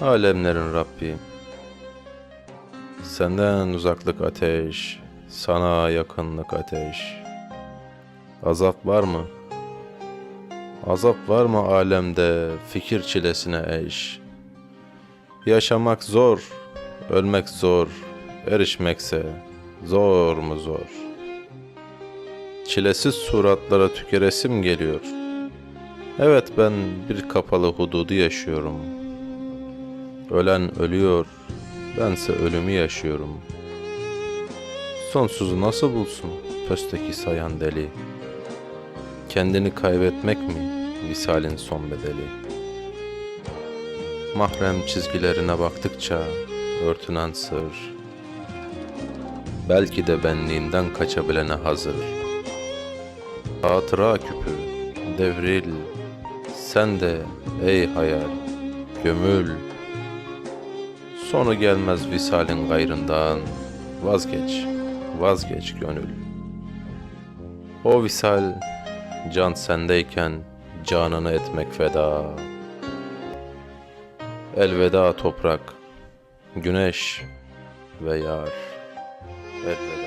Alemlerin Rabbi. Senden uzaklık ateş, sana yakınlık ateş. Azap var mı? Azap var mı alemde fikir çilesine eş? Yaşamak zor, ölmek zor, erişmekse zor mu zor? Çilesiz suratlara tükeresim geliyor. Evet ben bir kapalı hududu yaşıyorum. Ölen ölüyor, bense ölümü yaşıyorum. Sonsuzu nasıl bulsun pösteki sayan deli? Kendini kaybetmek mi visalin son bedeli? Mahrem çizgilerine baktıkça örtünen sır. Belki de benliğinden kaçabilene hazır. Hatıra küpü devril, sen de ey hayal gömül. Sonu gelmez visalin gayrından, vazgeç, vazgeç gönül. O visal can sendeyken canını etmek feda. Elveda toprak, güneş ve yar. Elveda.